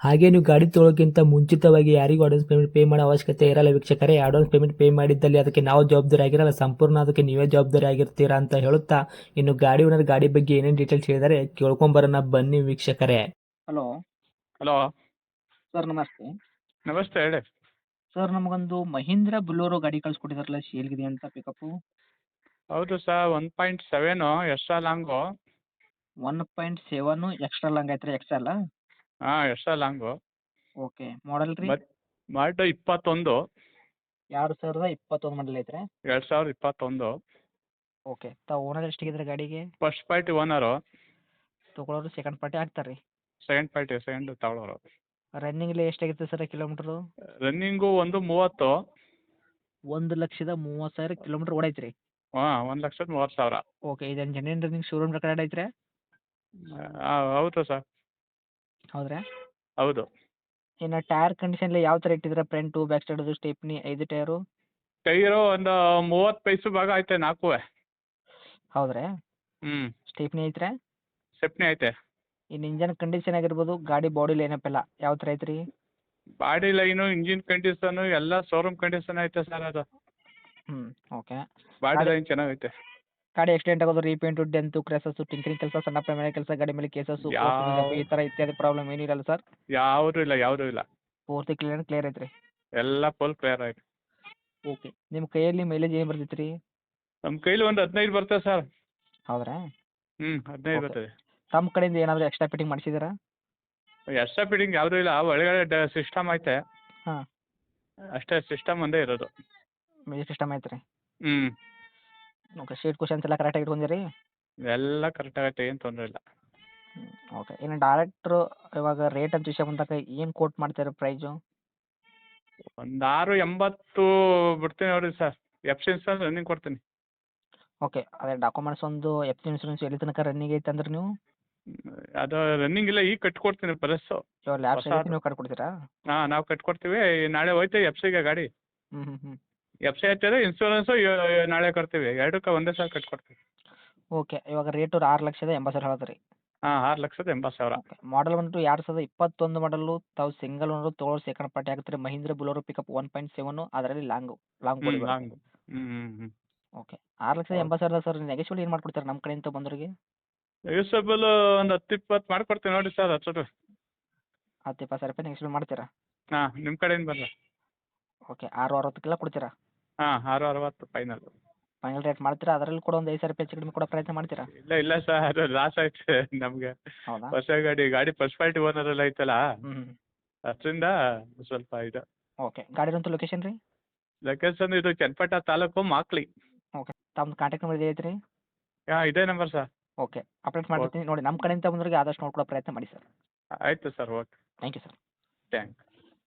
ಹಾಗೆ ನೀವು ಗಾಡಿ ತೊಳೋಕ್ಕಿಂತ ಮುಂಚಿತವಾಗಿ ಯಾರಿಗೂ ಅಡ್ವಾನ್ಸ್ ಪೇಮೆಂಟ್ ಪೇ ಮಾಡೋ ಅವಶ್ಯಕತೆ ಇರಲ್ಲ ವೀಕ್ಷಕರೇ. ಅಡ್ವಾನ್ಸ್ ಪೇಮೆಂಟ್ ಪೇ ಮಾಡಿದ್ದಲ್ಲಿ ಅದಕ್ಕೆ ನಾವು ಜವಾಬ್ದಾರಿ ಆಗಿರಲ್ಲ. ಸಂಪೂರ್ಣ ಅದಕ್ಕೆ ನೀವೇ ಜವಾಬ್ದಾರಿ ಆಗಿರ್ತೀರಾ ಅಂತ ಹೇಳುತ್ತಾ ಇನ್ನು ಗಾಡಿ ಓನರ್ ಗಾಡಿ ಬಗ್ಗೆ ಏನೇನು ಡೀಟೇಲ್ಸ್ ಹೇಳಿದರೆ ಕೇಳ್ಕೊಂಬರೋಣ ಬನ್ನಿ ವೀಕ್ಷಕರೇ. ಹಲೋ ಹಲೋ ಸರ್ ನಮಸ್ತೆ. ನಮಸ್ತೆ ಹೇಳಿ. ಸರ್ ನಮಗೊಂದು ಮಹೀಂದ್ರ ಬುಲೋರೋ ಗಾಡಿ ಕಳ್ಸಿಕೊಟ್ಟಿದಾರಲ್ಲ ಶೇಲ್ಗಿದೆ ಅಂತ ಪಿಕಪ್ ಹೌದು sir one point seven extra long one point seven extra long ಐತ್ರಿ ಎಕ್ಸ್ಟ್ರಾ ಅಲ್ಲ? ಹಾಂ ಎಕ್ಸ್ಟ್ರಾ ಲಾಂಗು ಓಕೆ ಮಾಡಲ್ ರೀ? ಮತ್- ಮಾರ್ಟ್ ಇಪ್ಪತ್ತೊಂದು. ಎರಡು ಸಾವಿರದ ಇಪ್ಪತ್ತೊಂದು ಮಾಡಲ್ ಐತ್ರಿ? ಎರಡು ಸಾವಿರದ ಇಪ್ಪತ್ತೊಂದು. ಓಕೆ ತಾವು ಓನರ್ ಎಷ್ಟಿಗಿದ್ರೆ ಗಾಡಿಗೆ? ಫಸ್ಟ್ ಪಾರ್ಟಿ ಓನರು ತೊಗೊಳೋರು ಸೆಕೆಂಡ್ ಪಾರ್ಟಿ ಹಾಕ್ತಾರೆ ರೀ ಸೆಕೆಂಡ್ ಪಾರ್ಟಿ ಸೆಕೆಂಡ್ ತಗೊಳ್ಳೋರು ರನ್ನಿಂಗ್ಲಿ ಎಷ್ಟಾಗಿತ್ತು ಸರ್ ಕಿಲೋಮೀಟ್ರು ರನ್ನಿಂಗು ಒಂದು ಮೂವತ್ತು. ಒಂದು ಲಕ್ಷದ ಮೂವತ್ತು ಸಾವಿರ ಕಿಲೋಮೀಟ್ರ್ ಓಡೈತ್ರಿ? ಹಾಂ ಒಂದು ಲಕ್ಷದ ಮೂವತ್ತು ಸಾವಿರ. ಓಕೆ ಇದೇನು ಜೆನ್ಯನ್ ರನ್ನಿಂಗ್ ಶೋರೂಮ್ ರೆಕಾರ್ಡ್ ಐತ್ರಿ? ಹೌದು ಸರ್. ಹೌದ್ರಾ? ಹೌದು. ಇನ್ನು ಟೈರ್ ಕಂಡೀಷನ್ಲಿ ಯಾವ ಥರ ಇಟ್ಟಿದ್ರೆ ಫ್ರಂಟು ಬ್ಯಾಕ್ ಸೈಡದು ಸ್ಟೇಪ್ನಿ ಐದು ಟೈರು? ಟೈರು ಒಂದು ಮೂವತ್ತು ಪೈಸು ಭಾಗ ಐತೆ ನಾಲ್ಕು ಹೌದ್ರಾ? ಹ್ಞೂ ಸ್ಟೇಪ್ನಿ ಐತ್ರಾ? ಸ್ಟೆಪ್ನಿ ಐತೆ. ಇನ್ನು ಇಂಜನ್ ಕಂಡೀಷನ್ ಆಗಿರ್ಬೋದು ಗಾಡಿ ಬಾಡಿ ಲೈನಪ್ ಎಲ್ಲ ಯಾವ ಥರ ಐತ್ರಿ? ಬಾಡಿ ಲೈನು ಇಂಜಿನ್ ಕಂಡೀಷನು ಎಲ್ಲ ಶೋರೂಮ್ ಕಂಡೀಷನ್ ಐತೆ ಸರ್ ಅದು. ಹ್ಞೂ ಓಕೆ. ಬಾಡಿ ಲೈನ್ ಚೆನ್ನಾಗೈತೆ. ಗಾಡಿ ಆಕ್ಸಿಡೆಂಟ್ ಆಗೋದು ರೀಪೇಂಟ್ ಡೆಂತು ಕ್ರೆಸಸ್ ಟಿಂಕರಿಂಗ್ ಕೆಲಸ ಸಣ್ಣ ಪ್ರಮಾಣ ಕೆಲಸ ಗಾಡಿ ಮೇಲೆ ಕೇಸಸ್ ಯಾವ- ಈ ತರ ಇತ್ಯಾದಿ ಪ್ರಾಬ್ಲಮ್ ಏನಿರಲ್ಲ ಸರ್. ಯಾವುದೂ ಇಲ್ಲ ಯಾವುದೂ ಇಲ್ಲ. ಪೂರ್ತಿ ಕ್ಲಿಯರ್ ಕ್ಲಿಯರ್ ಐತ್ರಿ. ಎಲ್ಲ ಫುಲ್ ಕ್ಲಿಯರ್ ಆಯ್ತು ಓಕೆ ನಿಮ್ಮ ಕೈಯಲ್ಲಿ ಮೈಲೇಜ್ ಏನು ಬರ್ತೈತೆ ರೀ ನಮ್ಮ ಕೈಲಿ ಒಂದು ಹದಿನೈದು ಬರ್ತದೆ ಸರ್. ಹೌದ್ರಾ? ಹ್ಞೂ ಹದಿನೈದು Okay. ಬರ್ತದೆ. ತಮ್ಮ ಕಡೆಯಿಂದ ಏನಾದರೂ ಎಕ್ಸ್ಟ್ರಾ ಫಿಟ್ಟಿಂಗ್ ಮಾಡಿಸಿದಾರಾ ಎಕ್ಸ್ಟ್ರಾ ಫಿಟ್ಟಿಂಗ್ ಯಾವುದೂ ಇಲ್ಲ ಒಳಗಡೆ ಸಿಸ್ಟಮ್ ಐತೆ. ಹಾ. ಅಷ್ಟೇ ಸಿಸ್ಟಮ್ ಒಂದೇ ಇರೋದು. ಮ್ಯೂಸಿಕ್ ಸಿಸ್ಟಮ್ ಐತ್ರಿ. ಹ್ಞೂ ಓಕೆ ಶೀಟ್ ಕ್ವಶನ್ಸ್ ಎಲ್ಲ ಕರೆಕ್ಟಾಗಿ ಇಟ್ಕೊಂಡಿರಿ? ಎಲ್ಲ ಕರೆಕ್ಟ್ ಆಗಿ ಏನು ತೊಂದರೆ ಇಲ್ಲ. ಓಕೆ ಇನ್ನು ಡೈರೆಕ್ಟ್ರು ಇವಾಗ ರೇಟ್ ಅಂತ ವಿಷಯ ಬಂದಾಗ ಏನು ಕೋಟ್ ಮಾಡ್ತಾರೆ ಪ್ರೈಸು ಒಂದು ಆರು ಎಂಬತ್ತು ಬಿಡ್ತೀನಿ ನೋಡಿ sir F C insurance running ಕೊಡ್ತೀನಿ. ಓಕೆ ಅದೇ ಡಾಕ್ಯುಮೆಂಟ್ಸ್ ಒಂದು ಎಫ್ ಸಿ ಇನ್ಸೂರೆನ್ಸ್ ಎಲ್ಲಿ ತನಕ ರನ್ನಿಂಗ್ ಐತೆ ಅಂದ್ರೆ ನೀವು? ಅದು ರನ್ನಿಂಗ್ ಇಲ್ಲ ಈಗ ಕಟ್ಕೊಡ್ತೀನಿ ಪ್ರೆಸ್ಸು ಇವಾಗ ನೀವು ಕಟ್ಕೊಡ್ತೀರಾ? ಹಾಂ ನಾವು ಕಟ್ಕೊಡ್ತೀವಿ. ನಾಳೆ ಹೋಯ್ತು ಎಫ್ ಸಿಗೆ ಗಾಡಿ. ಹ್ಞೂ ಹ್ಞೂ ಹ್ಞೂ ಎಫ್ ಸಿ ಹಚ್ಚಿದ್ರೆ ಇನ್ಸೂರೆನ್ಸು ನಾಳೆ ಕೊಡ್ತೀವಿ ಎರಡಕ್ಕೆ ಒಂದೇ ಸಲ ಕಟ್ಕೊಡ್ತೀವಿ. ಓಕೆ ಇವಾಗ ರೇಟ್ ಆರು ಲಕ್ಷದ ಎಂಬತ್ತು ಸಾವಿರ ಹೇಳತ್ರಿ ಹಾಂ ಆರು ಲಕ್ಷದ ಎಂಬತ್ತು ಸಾವಿರ. ಮಾಡಲ್ ಬಂದು ಎರಡು ಸಾವಿರದ ಇಪ್ಪತ್ತೊಂದು ಮಾಡಲು ತಾವು ಸಿಂಗಲ್ ಓನರು ತೋಳು ಸೆಕೆಂಡ್ ಪಾರ್ಟಿ ಆಗ್ತಾರೆ Mahindra Bolero pickup one point seven ಅದರಲ್ಲಿ ಲಾಂಗ್ ಲಾಂಗ್ ಹ್ಞೂ ಲಾಂಗ್ ಹ್ಞೂ ಓಕೆ ಆರು ಲಕ್ಷದ. ಎಂಬತ್ತು ಸಾವಿರ ಸರ್ ನೆಗೆಶ್ವಲ್ ಏನು ಮಾಡ್ಕೊಡ್ತಾರೆ ನಮ್ಮ ಕಡೆಯಿಂದ ಬಂದವರಿಗೆ? ಯೂಸಬಲ್ ಒಂದು ಹತ್ತು ಇಪ್ಪತ್ತು ಮಾಡ್ಕೊಡ್ತೀನಿ ನೋಡಿ ಸರ್ ಹತ್ತು ಹತ್ತು ಇಪ್ಪತ್ತು ಸಾವಿರ ರೂಪಾಯಿ ನೆಗೆಶ್ವಲ್ ಮಾಡ್ತೀರಾ? ಹಾಂ ನಿಮ್ಮ ಕಡೆಯಿಂದ ಬರಲ್ಲ ಓಕೆ ಆರು ಅರವತ್ತಕ್ಕೆಲ್ಲ ಕೊಡ್ತೀರಾ? ಹಾಂ ಆರು ಅರವತ್ತು ಫೈನಲ್ ಫೈನಲ್ ರೇಟ್ ಮಾಡ್ತೀರಾ? ಅದರಲ್ಲಿ ಕೂಡ ಒಂದು ಐದು ಸಾವಿರ ರೂಪಾಯಿ ಹೆಚ್ಚು ಕಡಿಮೆ ಕೊಡೋ ಪ್ರಯತ್ನ ಮಾಡ್ತೀರಾ? ಇಲ್ಲ ಇಲ್ಲ ಸರ್ ಲಾಸ್ ಆಯ್ತು ನಮಗೆ. ಹೌದಾ? ಹೊಸ ಗಾಡಿ ಗಾಡಿ ಫಸ್ಟ್ ಪಾರ್ಟಿ ಓನರ್ ಎಲ್ಲ ಐತಲ್ಲ ಹ್ಞೂ ಅದರಿಂದ ಸ್ವಲ್ಪ ಇದು. ಓಕೆ ಗಾಡಿದಂತ ಲೊಕೇಶನ್ ರೀ? ಲೊಕೇಶನ್ ಇದು ಚನ್ನಪಟ್ಟ ತಾಲೂಕು ಮಾಕ್ಲಿ ಓಕೆ ತಮ್ಮ ಕಾಂಟ್ಯಾಕ್ಟ್ ನಂಬರ್ ಇದೆ ಐತ್ರಿ? ಹಾಂ ಇದೇ ನಂಬರ್ ಸರ್ ಓಕೆ ಅಪ್ಡೇಟ್ ಮಾಡ್ತೀನಿ ನೋಡಿ ನಮ್ಮ ಕಡೆಯಿಂದ ಬಂದವರಿಗೆ ಆದಷ್ಟು ನೋಡ್ಕೊಳ್ಳೋ ಪ್ರಯತ್ನ ಮಾಡಿ ಸರ್ ಆಯಿತು sir okay thank you sir thanks